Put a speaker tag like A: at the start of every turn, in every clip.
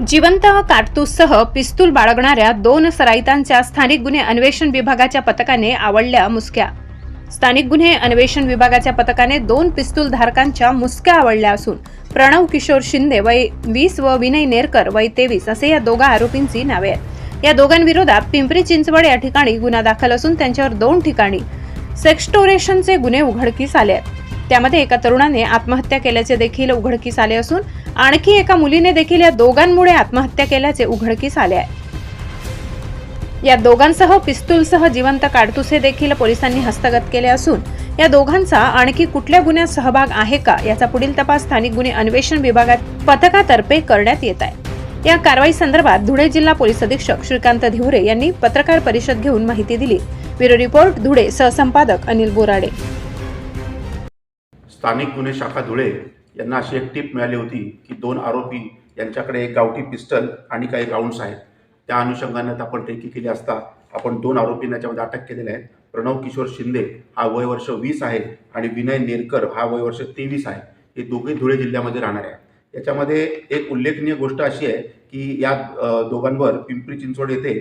A: जिवंत काडतूससह पिस्तूल बाळगणाऱ्या दोन सराईतांच्या स्थानिक गुन्हे अन्वेषण विभागाच्या पथकाने आवडल्या मुसक्या. स्थानिक गुन्हे अन्वेषण विभागाच्या पथकाने दोन पिस्तूल धारकांच्या मुसक्या आवडल्या असून प्रणव किशोर शिंदे वय वीस व विनय नेरकर वय तेवीस असे या दोघा आरोपींची नावे आहेत. या दोघांविरोधात पिंपरी चिंचवड या ठिकाणी गुन्हा दाखल असून त्यांच्यावर दोन ठिकाणी सेक्स्टोरेशनचे गुन्हे उघडकीस आले आहेत. त्यामध्ये एका तरुणाने आत्महत्या केल्याचे देखील उघडकीस आले असून आणखी एका मुलीने देखील या दोघांमुळे आत्महत्या केल्याचे उघडकीस आले आहे. या दोघांसह पिस्तूलसह जिवंत काडतुसे देखील पोलिसांनी हस्तगत केले असून या दोघांचा आणखी कुठल्या गुन्ह्यात सहभाग आहे का याचा पुढील तपास स्थानिक गुन्हे अन्वेषण विभागात पथकातर्फे करण्यात येत आहे. या कारवाई संदर्भात धुळे जिल्हा पोलीस अधीक्षक श्रीकांत धिवरे यांनी पत्रकार परिषद घेऊन माहिती दिली. ब्युरो रिपोर्ट धुळे सहसंपादक अनिल बोराडे.
B: स्थानिक गुन्हे शाखा धुळे यांना अशी एक टीप मिळाली होती की दोन आरोपी यांच्याकडे एक गावठी पिस्टल आणि काही राऊंड्स आहेत. त्या अनुषंगाने आता आपण टेकी केली असता आपण दोन आरोपींना याच्यामध्ये अटक केलेले आहेत. प्रणव किशोर शिंदे हा वय वर्ष वीस आहे आणि विनय नेरकर हा वय वर्ष तेवीस आहे. हे दोघे धुळे जिल्ह्यामध्ये राहणार आहे याच्यामध्ये एक उल्लेखनीय गोष्ट अशी आहे की या दोघांवर पिंपरी चिंचवड येथे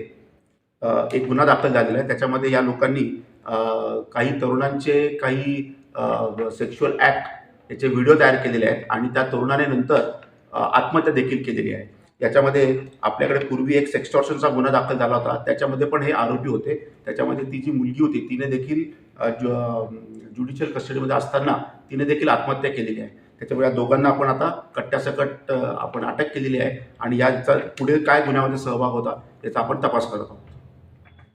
B: एक गुन्हा दाखल झालेला आहे. त्याच्यामध्ये या लोकांनी काही तरुणांचे काही सेक्शुअल ॲक्ट याचे व्हिडिओ तयार केलेले आहेत आणि त्या तरुणाने नंतर आत्महत्या देखील केलेली आहे. याच्यामध्ये आपल्याकडे पूर्वी एक सेक्स्टॉर्शनचा गुन्हा दाखल झाला होता. त्याच्यामध्ये पण हे आरोपी होते. त्याच्यामध्ये ती जी मुलगी होती तिने देखील ज्यु- ज्युडिशियल कस्टडीमध्ये असताना तिने देखील आत्महत्या केलेली आहे. त्याच्यामुळे या दोघांना आपण आता कट्ट्यासकट आपण अटक केलेली आहे. आणि याचा पुढे काय गुन्ह्यामध्ये सहभाग होता याचा आपण तपास करत आहोत.